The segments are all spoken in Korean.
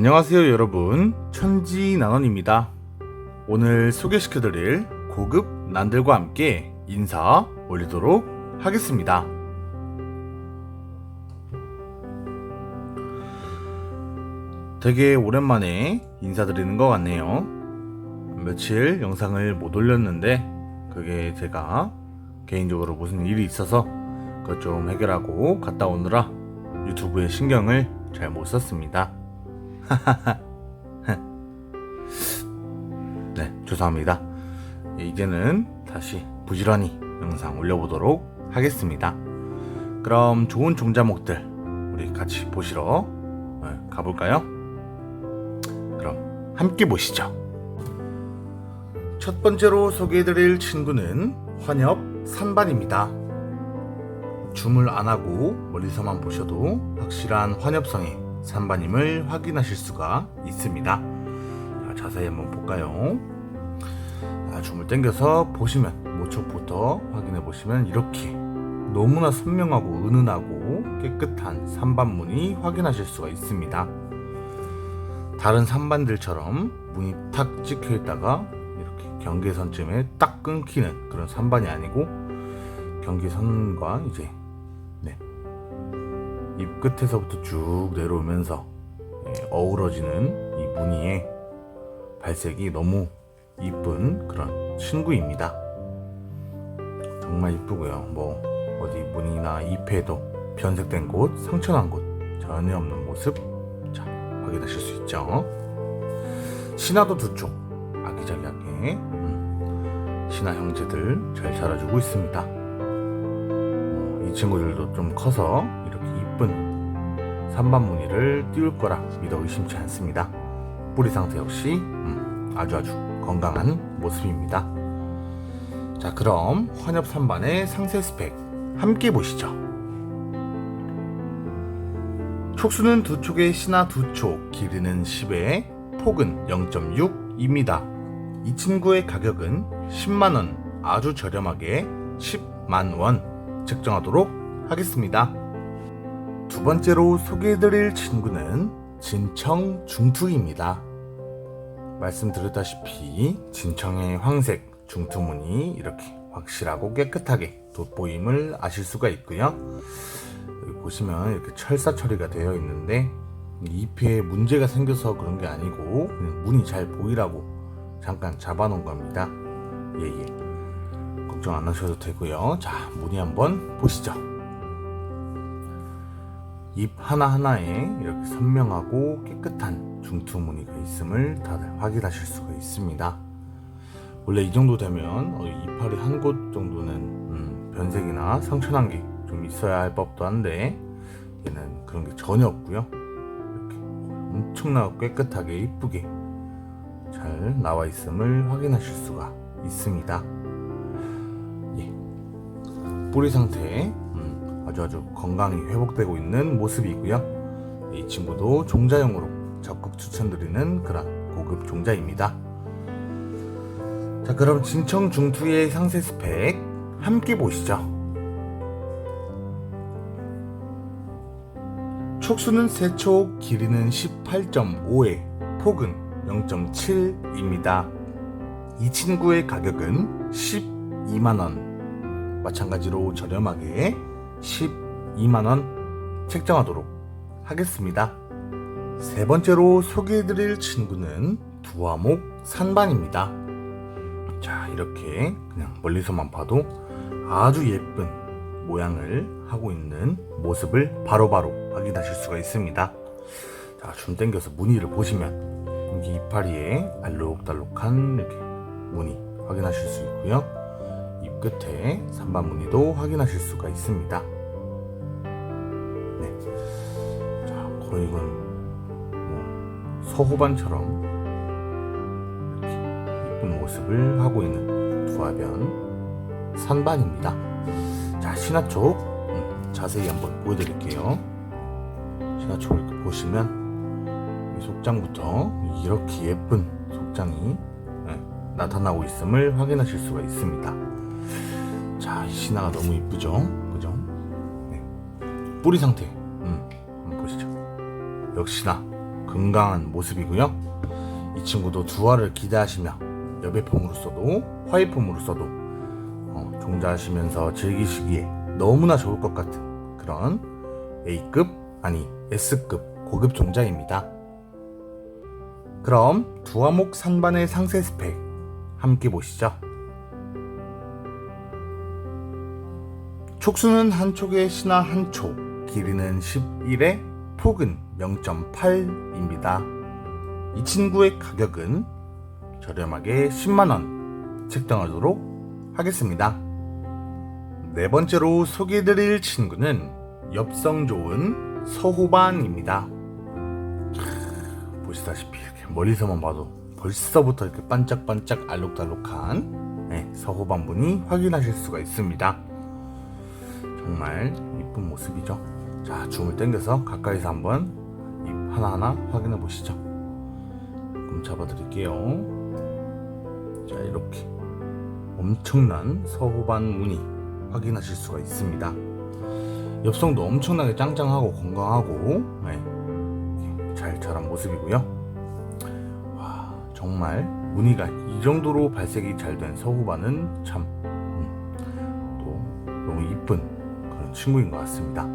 안녕하세요 여러분. 천지난원입니다. 오늘 소개시켜드릴 고급 난들과 함께 인사 올리도록 하겠습니다. 되게 오랜만에 인사드리는 것 같네요. 며칠 영상을 못 올렸는데 그게 제가 개인적으로 무슨 일이 있어서 그것 좀 해결하고 갔다 오느라 유튜브에 신경을 잘 못 썼습니다 네, 죄송합니다. 예, 이제는 다시 부지런히 영상 올려보도록 하겠습니다. 그럼 좋은 종자목들 우리 같이 보시러 네, 가볼까요? 그럼 함께 보시죠. 첫 번째로 소개해드릴 친구는 환엽 산반입니다. 줌을 안 하고 멀리서만 보셔도 확실한 환엽성의 산반임을 확인하실 수가 있습니다. 자, 자세히 한번 볼까요? 자, 줌을 당겨서 보시면 모척부터 확인해 보시면 이렇게 너무나 선명하고 은은하고 깨끗한 산반문이 확인하실 수가 있습니다. 다른 산반들처럼 문이 탁 찍혀 있다가 이렇게 경계선쯤에 딱 끊기는 그런 산반이 아니고 경계선과 이제 네, 입 끝에서부터 쭉 내려오면서 예, 어우러지는 이 무늬의 발색이 너무 이쁜 그런 친구입니다. 정말 이쁘고요. 뭐 어디 무늬나 잎에도 변색된 곳, 상처난 곳 전혀 없는 모습 자 확인하실 수 있죠. 신화도 두 쪽 아기자기하게 음, 신화 형제들 잘 자라주고 있습니다. 어, 이 친구들도 좀 커서 이쁜 산반 무늬를 띄울 거라 믿어 의심치 않습니다. 뿌리 상태 역시 음, 아주 아주 건강한 모습입니다. 자 그럼 환엽 산반의 상세 스펙 함께 보시죠. 촉수는 두 촉에 신화 두 촉, 길이는 10에 폭은 0.6입니다. 이 친구의 가격은 10만원, 아주 저렴하게 10만원 책정하도록 하겠습니다. 두 번째로 소개해드릴 친구는 진청 중투입니다. 말씀드렸다시피 진청의 황색 중투문이 이렇게 확실하고 깨끗하게 돋보임을 아실 수가 있고요. 보시면 이렇게 철사 처리가 되어 있는데 잎에 문제가 생겨서 그런 게 아니고 문이 잘 보이라고 잠깐 잡아놓은 겁니다. 예예. 걱정 안 하셔도 되고요. 자 무늬 한번 보시죠. 잎 하나하나에 이렇게 선명하고 깨끗한 중투 무늬가 있음을 다들 확인하실 수가 있습니다. 원래 이 정도 되면 어, 이파리 한 곳 정도는 음, 변색이나 상처난 게 좀 있어야 할 법도 한데 얘는 그런 게 전혀 없고요. 이렇게 엄청나고 깨끗하게 이쁘게 잘 나와 있음을 확인하실 수가 있습니다. 예. 뿌리 상태 음, 아주 아주 건강히 회복되고 있는 모습이고요. 이 친구도 종자용으로 적극 추천드리는 그런 고급 종자입니다. 자, 그럼 진청 중투의 상세 스펙 함께 보시죠. 촉수는 3촉, 길이는 18.5에 폭은 0.7입니다. 이 친구의 가격은 12만원. 마찬가지로 저렴하게 12만원 책정하도록 하겠습니다. 세 번째로 소개해드릴 친구는 두화목 산반입니다. 자, 이렇게 그냥 멀리서만 봐도 아주 예쁜 모양을 하고 있는 모습을 바로바로 확인하실 수가 있습니다. 자, 줌 당겨서 무늬를 보시면 여기 이파리에 알록달록한 이렇게 무늬 확인하실 수 있고요. 입 끝에 산반 무늬도 확인하실 수가 있습니다. 네. 자, 거의 이건 뭐 서호반처럼 이쁜 모습을 하고 있는 두화변 산반입니다. 자, 신화 쪽 음, 자세히 한번 보여드릴게요. 신화 쪽을 보시면 이 속장부터 이렇게 예쁜 속장이 네, 나타나고 있음을 확인하실 수가 있습니다. 자, 이 신화가 너무 이쁘죠? 그죠? 네. 뿌리 상태, 음, 한번 보시죠. 역시나 건강한 모습이고요. 이 친구도 두화를 기대하시며 여배폼으로서도 화이폼으로서도 어, 종자하시면서 즐기시기에 너무나 좋을 것 같은 그런 A급 아니 S급 고급 종자입니다. 그럼 두화목 산반의 상세 스펙 함께 보시죠. 촉수는 한 촉에 신화 한 촉, 길이는 11에 폭은 0.8입니다. 이 친구의 가격은 저렴하게 10만원 책정하도록 하겠습니다. 네 번째로 소개해드릴 친구는 엽성 좋은 서호반입니다. 캬, 보시다시피 이렇게 멀리서만 봐도 벌써부터 이렇게 반짝반짝 알록달록한 네, 서호반 무늬 확인하실 수가 있습니다. 정말 이쁜 모습이죠. 자, 줌을 당겨서 가까이서 한번 잎 하나하나 확인해 보시죠. 조금 잡아드릴게요. 자, 이렇게 엄청난 서호반 무늬 확인하실 수가 있습니다. 엽성도 엄청나게 짱짱하고 건강하고 네, 잘 자란 모습이고요. 와, 정말 무늬가 이 정도로 발색이 잘 된 서호반은 참 음, 또 너무 이쁜 친구인 것 같습니다.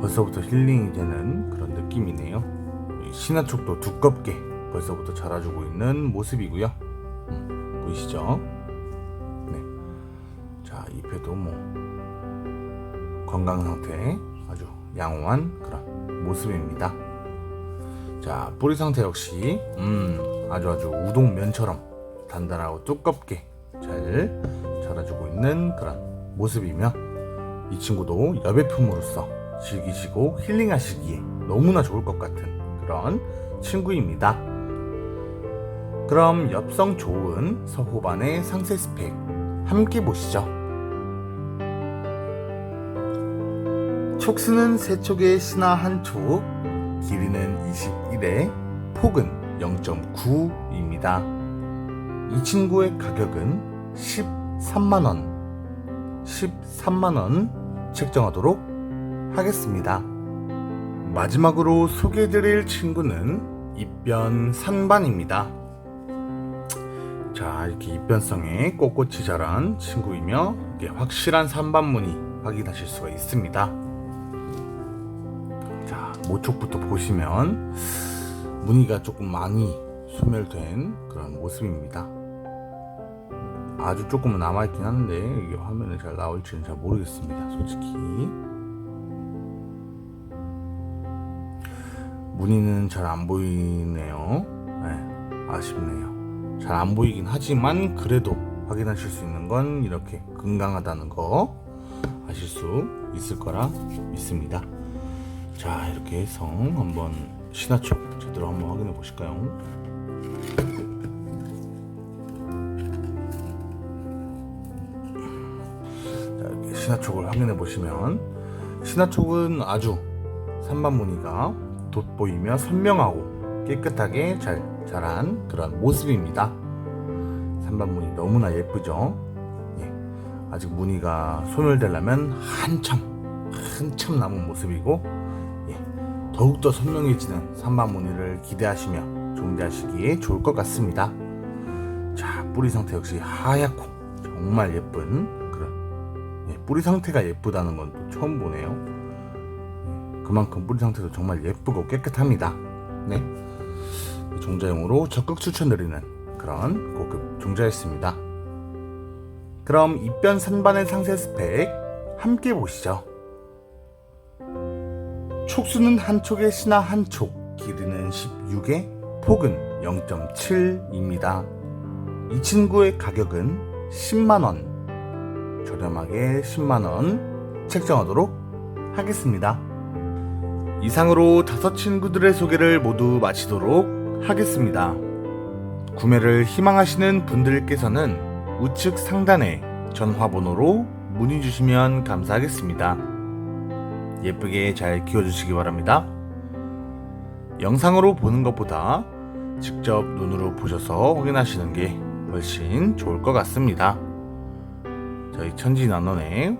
벌써부터 힐링이 되는 그런 느낌이네요. 이 신화촉도 두껍게 벌써부터 자라주고 있는 모습이고요. 음, 보이시죠? 네. 자, 잎에도 뭐 건강 상태 아주 양호한 그런 모습입니다. 자, 뿌리 상태 역시 음, 아주 아주 우동면처럼 단단하고 두껍게 잘 자라주고 있는 그런 모습이며 이 친구도 여배품으로서 즐기시고 힐링하시기에 너무나 좋을 것 같은 그런 친구입니다. 그럼 엽성 좋은 서호반의 상세 스펙 함께 보시죠. 촉수는 세 촉에 신화 한 촉, 길이는 21에 폭은 0.9입니다. 이 친구의 가격은 13만원, 13만원 책정하도록 하겠습니다. 마지막으로 소개해드릴 친구는 입변 산반입니다. 자, 이렇게 입변성에 꼿꼿이 자란 친구이며 확실한 산반무늬 확인하실 수가 있습니다. 자, 모촉부터 보시면 무늬가 조금 많이 소멸된 그런 모습입니다. 아주 조금은 남아있긴 한데 이게 화면에 잘 나올지는 잘 모르겠습니다. 솔직히 무늬는 잘 안 보이네요. 네, 아쉽네요. 잘 안 보이긴 하지만 그래도 확인하실 수 있는 건 이렇게 건강하다는 거 아실 수 있을 거라 믿습니다. 자 이렇게 해서 한번 신화촉 제대로 한번 확인해 보실까요? 신화촉을 확인해 보시면 신화촉은 아주 산반 무늬가 돋보이며 선명하고 깨끗하게 잘 자란 그런 모습입니다. 산반 무늬 너무나 예쁘죠? 예, 아직 무늬가 소멸되려면 한참 한참 남은 모습이고 예, 더욱더 선명해지는 산반 무늬를 기대하시며 종자하시기에 좋을 것 같습니다. 자 뿌리 상태 역시 하얗고 정말 예쁜 뿌리 상태가 예쁘다는 건 또 처음 보네요. 예, 그만큼 뿌리 상태도 정말 예쁘고 깨끗합니다. 네. 종자용으로 적극 추천드리는 그런 고급 종자였습니다. 그럼 입변 산반의 상세 스펙 함께 보시죠. 촉수는 한 촉에 신화 한 촉, 길이는 16에 폭은 0.7입니다. 이 친구의 가격은 10만원, 저렴하게 10만원 책정하도록 하겠습니다. 이상으로 다섯 친구들의 소개를 모두 마치도록 하겠습니다. 구매를 희망하시는 분들께서는 우측 상단에 전화번호로 문의 주시면 감사하겠습니다. 예쁘게 잘 키워주시기 바랍니다. 영상으로 보는 것보다 직접 눈으로 보셔서 확인하시는 게 훨씬 좋을 것 같습니다. 저희 천지난원의